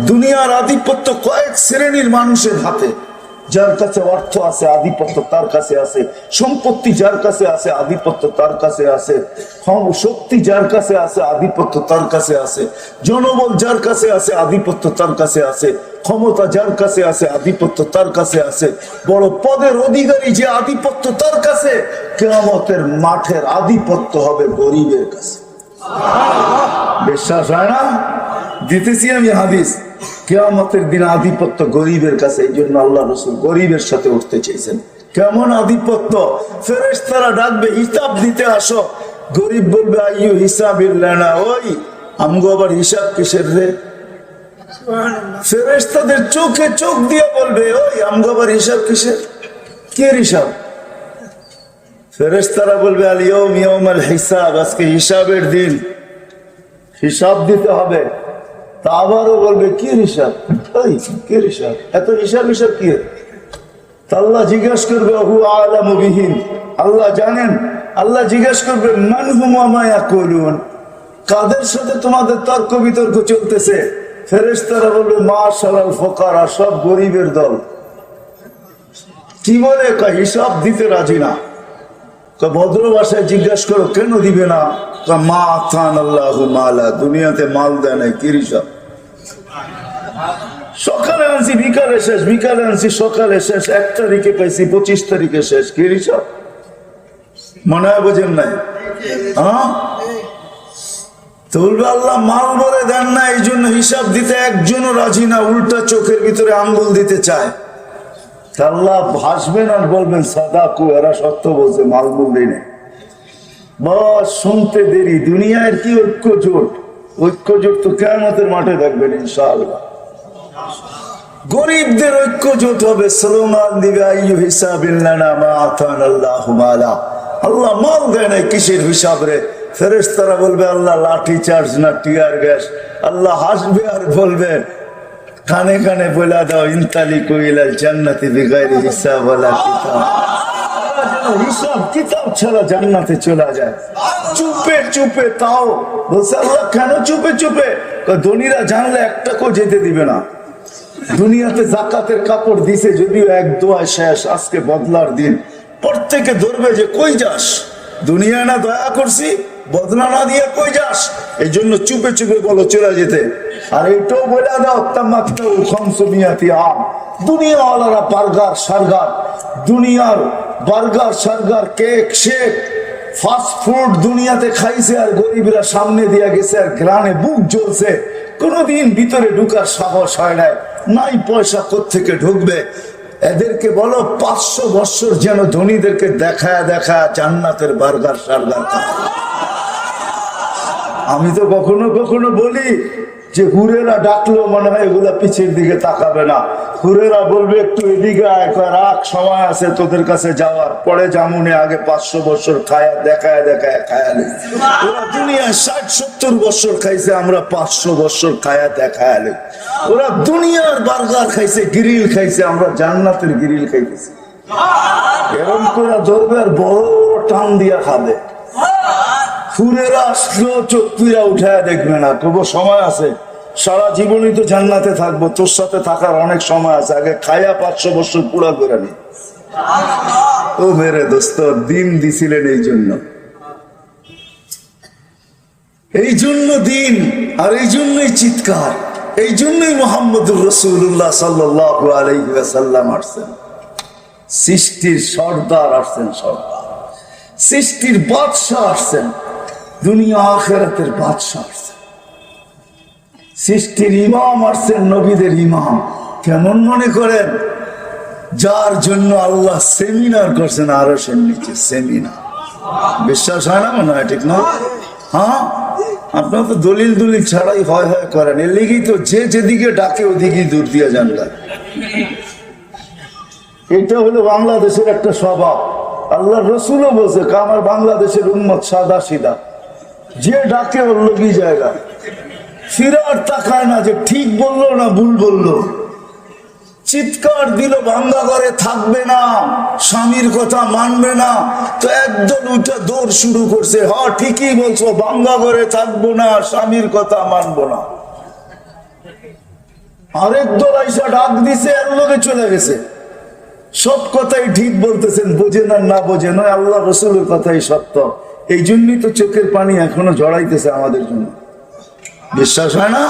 দুনিয়ার আধিপত্য কয়েক শ্রেণির মানুষের হাতে। যার কাছে অর্থ আছে, আধিপত্য তার কাছে আছে। সম্পত্তি যার কাছে আছে, আধিপত্য তার কাছে আছে। শক্তি যার কাছে আছে, আধিপত্য তার কাছে আছে। জনবল যার কাছে আছে, আধিপত্য তার কাছে আছে। ক্ষমতা যার কাছে আছে, আধিপত্য তার কাছে আছে। বড় পদের অধিকারী যে আধিপত্য তার কাছে, কেয়ামতের মাঠের আধিপত্য হবে গরিবের কাছে। বিশ্বাস হয় না? দিতেছি আমি হাদিস। কেয়ামতের দিন আধিপত্য গরিবের কাছে এই জন্য আল্লাহ রসুল গরিবের সাথে উঠতে চেয়েছেন কেমন আধিপত্য? ফেরেশতারা ডাকবে হিসাব দিতে আসো। গরিব বলবে আইয়ু হিসাব না ওই আমগো আবার হিসাব কিসের রে? ফেরেশতাদের চোখে চোখ দিয়ে বলবে ওই আমগো আবার হিসাব কিসের? কে হিসাব? ফেরেশতারা বলবে আল ইয়ৌম হিসাব আজকে হিসাবের দিন। হিসাব দিতে হবে। তা আবারও বলবে, কি হিসাব? ওই কি হিসাব? এত হিসাব হিসাব কি? আল্লাহ জিজ্ঞাসা করবে হু আলামবিহীন আল্লাহ জানেন। আল্লাহ জিজ্ঞাসা করবে, মান হুমায়া করুন কাদের সাথে তোমাদের তর্ক বিতর্ক চলতেছে? ফেরেস্তারা বলবে মা সালাল ফকারা, সব গরিবের দল। কি বলে? হিসাব দিতে রাজি না। কয় ভদ্র ভাষায় জিজ্ঞাসা করো, কেন দিবে না? মা খান আল্লাহ মালা, দুনিয়াতে মাল দেয় সকালে আনছি, বিকালে শেষ, বিকালে আনছি, সকালে শেষ, এক তারিখে পাইছি, পঁচিশ তারিখে শেষ, কি হিসাব? মনে হয় বোঝেন নাই? হ্যাঁ? তো বলবে, আল্লাহ মাল বলে দেন না এই জন্য হিসাব দিতে একজনও রাজি না, উল্টা চোখের ভিতরে আঙ্গুল দিতে চায়। তা আল্লাহ ভাসবেন আর বলবেন সাদা কু এরা সত্য বলছে, মাল বললেই নেই। বস, শুনতে দেরি, দুনিয়ার কি ঐক্য জোট? ঐক্য জোট তো কেমতের মাঠে দেখবেন ইনশাআল্লাহ। গরিবদের ঐক্য জোট হবে স্লোগান দিবে, আইয়ু হিসাবিল্লানা মা আল্লাহ মালা। আল্লাহ মাল দেয় না কিসের হিসাব রে? ফেরেশতারা বলবে, আল্লাহ লাঠি চার্জ না, টিয়ার গ্যাস। আল্লাহ হাসবে আর বলবে কানে কানে বলে দাও, ইনতালি কইলাল, জান্নাতি বিগাইরি হিসাব ওয়ালা কিতাব। কিতাব জান্নাতে যায়। চুপে চুপে তাও। কেন চুপে চুপে? জানলে যেতে দিবে না। দুনিয়াতে কাপড় দিছে যদিও এক আজকে বদলার দিন। প্রত্যেকে ধরবে যে, কই যাস? দুনিয়া না দয়া করছি, বদলা না দিয়ে কই যাস? এই জন্য চুপে চুপে বলো, চলে যেতে। আর এইটাও বলে দাও তামাক্তাউ খামসুমিয়াতি আম। দুনিয়াওয়ালারা বার্গার, সার্গার। দুনিয়ার বার্গার, সার্গার, কেক, শেক ফাস্ট ফুড দুনিয়াতে খাইছে আর গরিবরা সামনে দিয়া গেছে আর গ্রানে বুক জ্বলছে। কোনোদিন ভিতরে ঢুকার সাহস হয় নাই। নাই পয়সা থেকে ঢুকবে? এদেরকে বলো, পাঁচশো বৎসর যেন ধনীদেরকে দেখায় দেখায় জান্নাতের বার্গার, সার্গার আমি তো কখনো কখনো বলি যে হুরেরা ডাকলো মনে হয় এগুলা পিছের দিকে তাকাবে না। হুরেরা বলবে, একটু এদিকে আয় রাখ, সময় আছে তোদের কাছে যাওয়ার। পরে জামুনে আগে পাঁচশো বছর খায়া দেখায় দেখায় খায়ালে ওরা দুনিয়ায় ষাট, সত্তর বছর খাইছে, আমরা পাঁচশো বছর খায়া দেখায়ালে ওরা দুনিয়ার বার্গার খাইছে, গ্রিল খাইছে, আমরা জান্নাতের গ্রিল খাইতেছি। এরম করে ধরবে আর বড় টান দিয়া খাবে। ফুরেরা আসলেও চোখ পিরা উঠায় দেখবে না। তবু সময় আছে। সারা জীবনই তো জান্নাতে থাকব। তোর সাথে থাকার অনেক সময় আছে। আগে খায়া পাঁচশো বছর পুরা করে নি। ও মেরে দোস্ত, দিন দিছিলেন এই জন্য। এই জন্য দিন আর এই জন্যই চিৎকার। এই জন্যই মোহাম্মদুর রসুল্লাহ সাল্লাহ আলাইসাল্লাম আসছেন। সৃষ্টির সর্দার আসছেন সর্দার। সৃষ্টির বাদশাহ আসছেন। দুনিয়া আখেরাতের বাদশাহ সৃষ্টির ইমাম আসছেন নবীদের ইমাম। কেমন মনে করেন? যার জন্য আল্লাহ সেমিনার করছেন, আরও নিচে সেমিনার বিশ্বাস হয় না মনে হয়, ঠিক না? হ্যাঁ? আপনার তো দলিল দলিল ছাড়াই হয় হয় করেন। এর লেগেই তো যে যেদিকে ডাকে, ওদিকেই দূর দিয়ে যান এটা হলো বাংলাদেশের একটা স্বভাব। আল্লাহ রসুলও বলছে আমার বাংলাদেশের উন্মত সাদা সিদা। যে ডাকে ওর লগি জায়গা। ফিরার তাকায় না যে ঠিক বলল না ভুল বলল। চিৎকার দিল, ভাঙ্গা ঘরে থাকবে না, স্বামীর কথা মানবে না। তো একদম উঠে দৌড় শুরু করছে, হ, ঠিকই বলছো, ভাঙ্গা ঘরে থাকব না, স্বামীর কথা মানবো না। আরেক দল আইসা ডাক দিছে এর লোকে চলে গেছে। সব কথাই ঠিক বলতেছেন বোঝেন আর না বোঝেন আল্লাহ রসুলের কথাই সত্য। এই জন্যই তো চোখের পানি এখনও জড়াইতেছে আমাদের জন্য। বিশ্বাস হয় না?